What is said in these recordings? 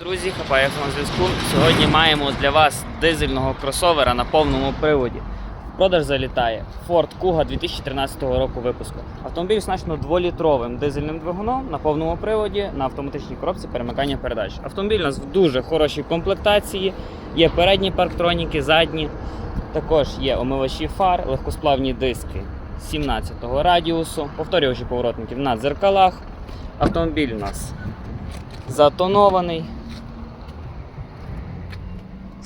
Друзі, хапає на зв'язку. Сьогодні маємо для вас дизельного кросовера на повному приводі. В продаж залітає Ford Kuga 2013 року випуску. Автомобіль оснащено 2-літровим дизельним двигуном на повному приводі на автоматичній коробці перемикання передач. Автомобіль у нас в дуже хорошій комплектації. Є передні парктроніки, задні. Також є омивачі фар, легкосплавні диски 17-го радіусу, повторювачі поворотників на дзеркалах. Автомобіль у нас затонований.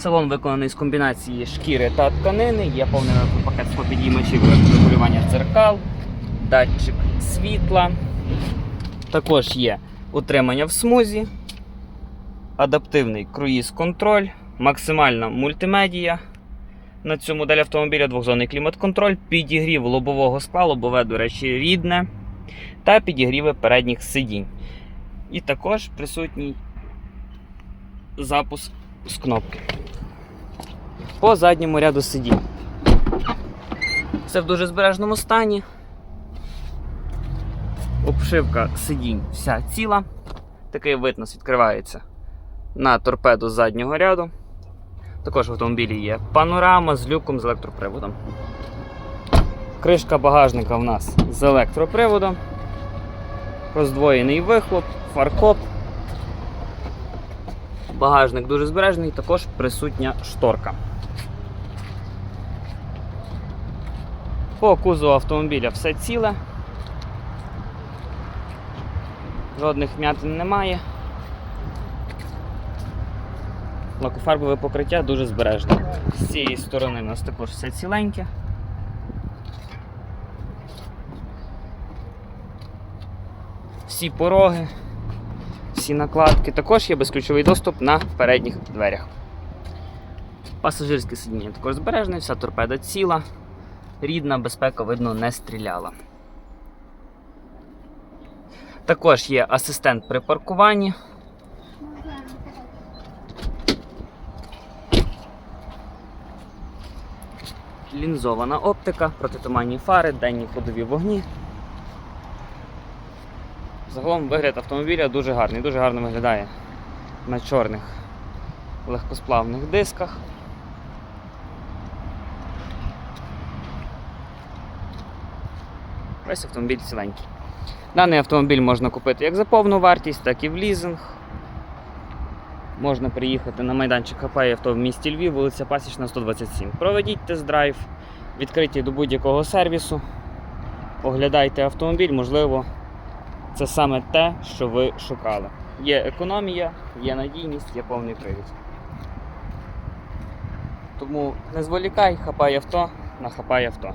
Салон виконаний з комбінації шкіри та тканини, є повний пакет склопідіймачів регулювання дзеркал, датчик світла. Також є утримання в смузі, адаптивний круїз-контроль, максимальна мультимедія. На цю модель автомобіля двохзонний клімат-контроль, підігрів лобового скла, лобове, до речі, рідне, та підігріви передніх сидінь. І також присутній запуск з кнопки. По задньому ряду сидінь. Все в дуже збережному стані. Обшивка сидінь вся ціла. Такий вид нас відкривається на торпеду заднього ряду. Також в автомобілі є панорама з люком з електроприводом. Кришка багажника в нас з електроприводом. Роздвоєний вихлоп, фаркоп. Багажник дуже збережений, також присутня шторка. По кузову автомобіля все ціле. Жодних м'ятин немає. Лакофарбове покриття дуже збережне. З цієї сторони у нас також все ціленьке. Всі пороги, всі накладки. Також є безключовий доступ на передніх дверях. Пасажирське сидіння також збережне, вся торпеда ціла. Рідна безпека, видно, не стріляла. Також є асистент при паркуванні. Лінзована оптика, протитуманні фари, денні ходові вогні. Загалом вигляд автомобіля дуже гарний, дуже гарно виглядає на чорних легкосплавних дисках. Весь автомобіль ціленький. Даний автомобіль можна купити як за повну вартість, так і в лізинг. Можна приїхати на майданчик Хапає авто в місті Львів, вулиця Пасічна, 127. Проведіть тест-драйв, відкриті до будь-якого сервісу. Оглядайте автомобіль, можливо, це саме те, що ви шукали. Є економія, є надійність, є повний привід. Тому не зволікай, хапай авто, на хапай авто.